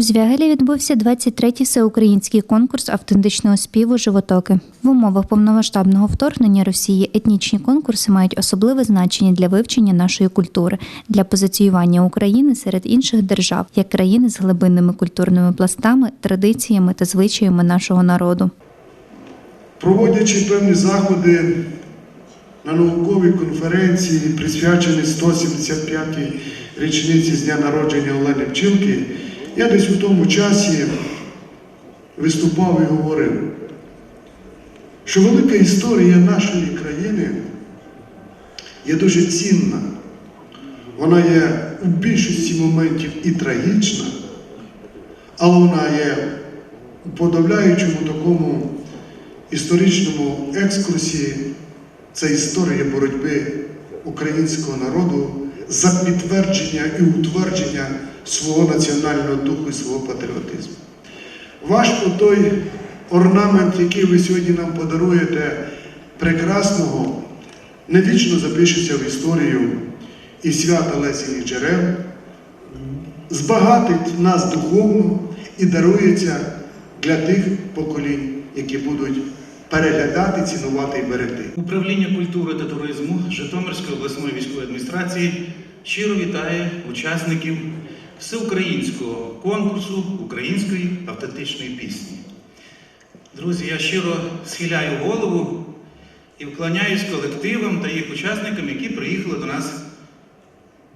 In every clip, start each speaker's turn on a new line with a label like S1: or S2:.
S1: У Звягелі відбувся 23-й всеукраїнський конкурс автентичного співу Животоки. В умовах повномасштабного вторгнення Росії етнічні конкурси мають особливе значення для вивчення нашої культури, для позиціювання України серед інших держав як країни з глибинними культурними пластами, традиціями та звичаями нашого народу.
S2: Проводячи певні заходи на науковій конференції, присвяченій 175-й річниці з дня народження Олени Пчілки, я десь у тому часі виступав і говорив, що велика історія нашої країни є дуже цінна. Вона є у більшості моментів і трагічна, але вона є у подавляючому такому історичному екскурсі це історія боротьби українського народу за підтвердження і утвердження свого національного духу і свого патріотизму. Ваш той орнамент, який ви сьогодні нам подаруєте, прекрасного, навічно запишеться в історію і свята Лесіних джерел, збагатить нас духовно і дарується для тих поколінь, які будуть переглядати, цінувати і берегти.
S3: Управління культури та туризму Житомирської обласної військової адміністрації щиро вітає учасників всеукраїнського конкурсу української автентичної пісні. Друзі, я щиро схиляю голову і вклоняюсь колективам та їх учасникам, які приїхали до нас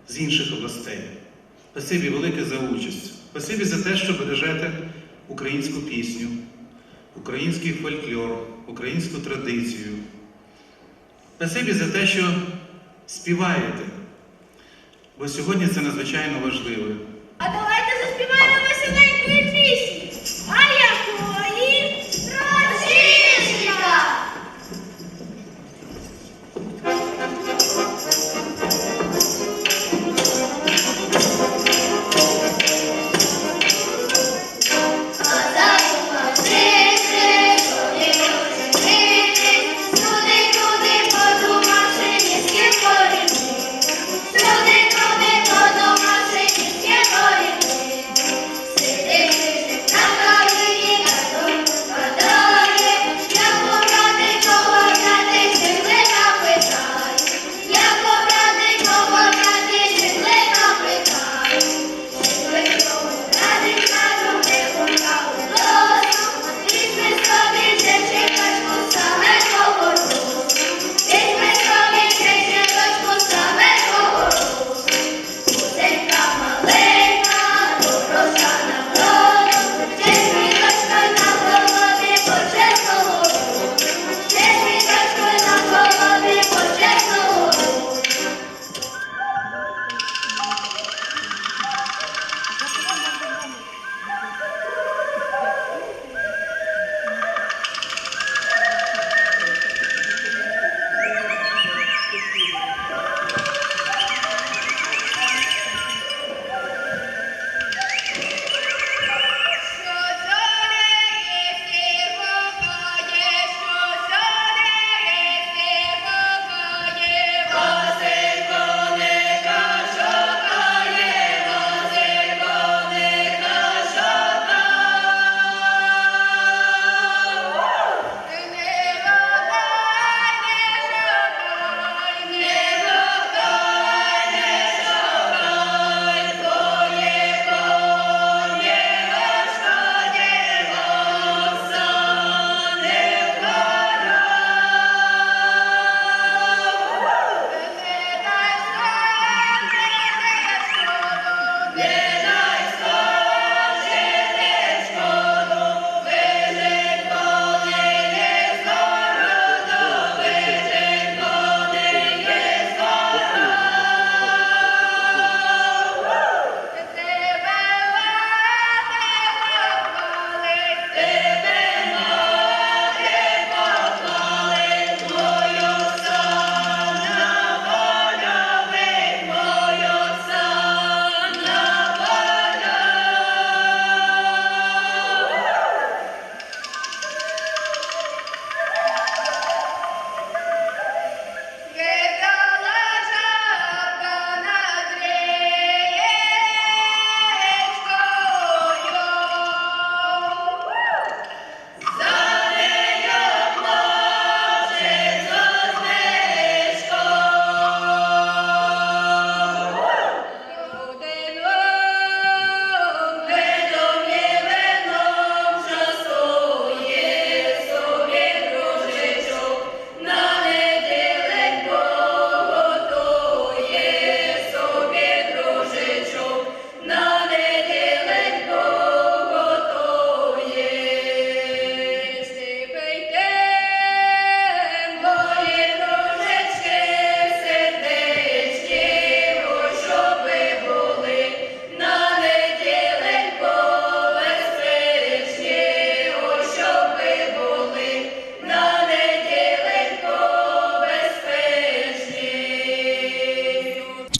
S3: з інших областей. Спасибі велике за участь. Спасибі за те, що бережете українську пісню, український фольклор, українську традицію. Спасибі за те, що співаєте, бо сьогодні це надзвичайно важливо.
S4: А давайте заспіваємо веселенької пісні.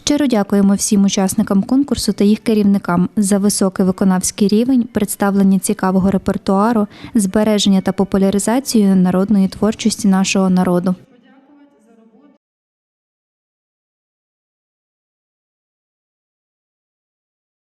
S1: Щиро дякуємо всім учасникам конкурсу та їх керівникам за високий виконавський рівень, представлення цікавого репертуару, збереження та популяризацію народної творчості нашого народу.